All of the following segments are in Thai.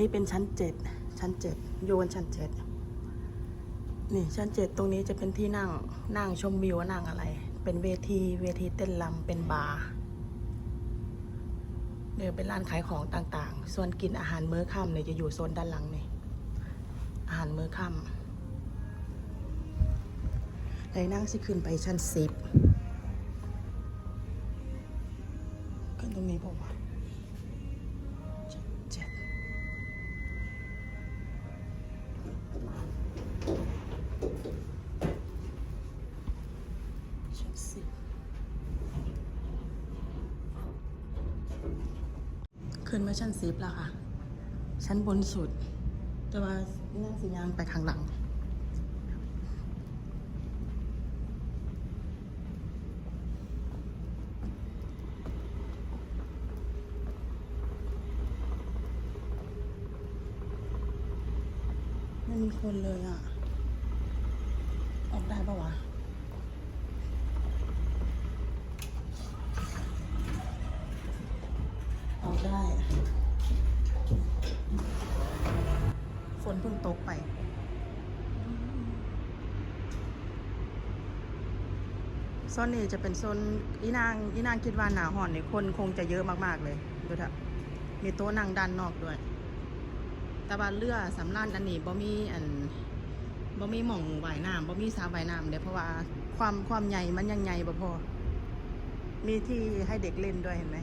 นี่เป็นชั้นเจ็ดชั้นเจ็ดอยู่บนชั้นเจ็ดนี่ชั้นเจ็ดตรงนี้จะเป็นที่นั่งนั่งชมวิวนั่งอะไร เป็นเวทีเวทีเต้นรำเป็นบาร์เนี่ยเป็นร้านขายของต่างๆ ส่วนกินอาหารมื้อค่ำเนี่ยจะอยู่โซนด้านหลังนี่อาหารมื้อค่ำเลยนั่งสิขึ้นไปชั้นสิบขึ้นตรงนี้บอกว่า ชั้นสิขึ้นมาชั้นสิบแล้วค่ะ ชั้นบนสุด แต่ว่านั่งสียางไปข้างหลังไม่มีคนเลยอะ ออกได้ปะวะ ออกได้ ฝนเพิ่ง ตกไปโซนนี้จะเป็นโซนอีนางอีนางคิดว่าหนาห่อนเนี่ยคนคงจะเยอะมากๆเลยดูเถอะมีโต๊ะนั่งด้านนอกด้วยต่ว่าเรือสำรานอันนี้บ่มีอันบ่มีหม่องว่ายน้ำบ่มีสระว่ายน้ำเด้เพราะว่าความความใหญ่มันยังใหญ่บ่พอ มีที่ให้เด็กเล่นด้วยเห็นไหม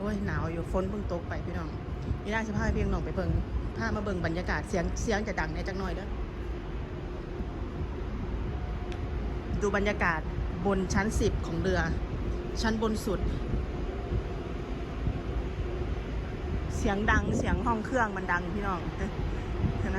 โอ้ยหนาวอยู่ฝนเพิ่งตกไปพี่น้องนี่น่าจะพาเพียงน้องไปเบิ่งพามาเบิ่งบรรยากาศเสียงเสียงจะดังในจักหน่อยเด้อดูบรรยากาศบนชั้นสิบของเรือ ชั้นบนสุด เสียงดังเสียงห้องเครื่องมันดังพี่น้องเห็นไหม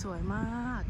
สวยมาก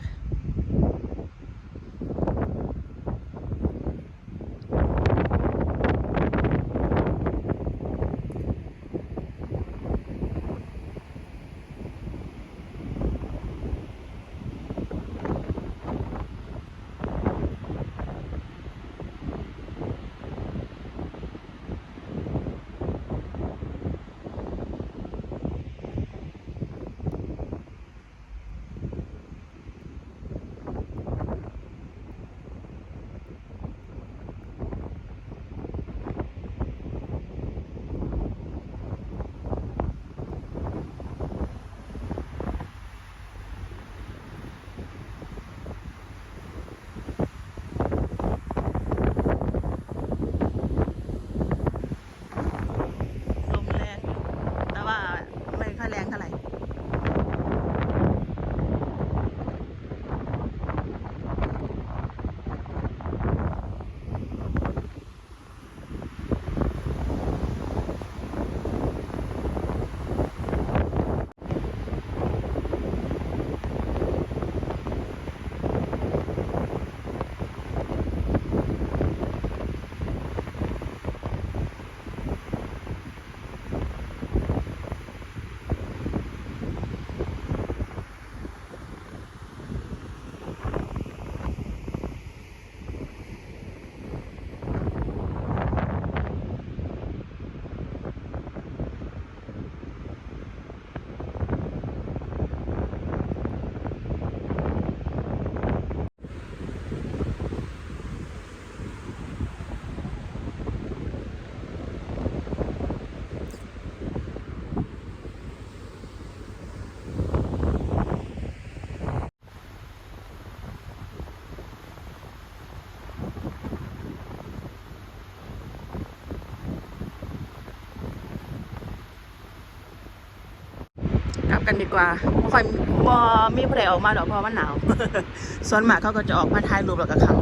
กันดีกว่าบ่ค่อยบ่มีผู้ใดออกมาดอกเพราะว่ามันหนาวส่วนมากเขาก็จะออกมาถ่ายรูปแล้วก็ขับ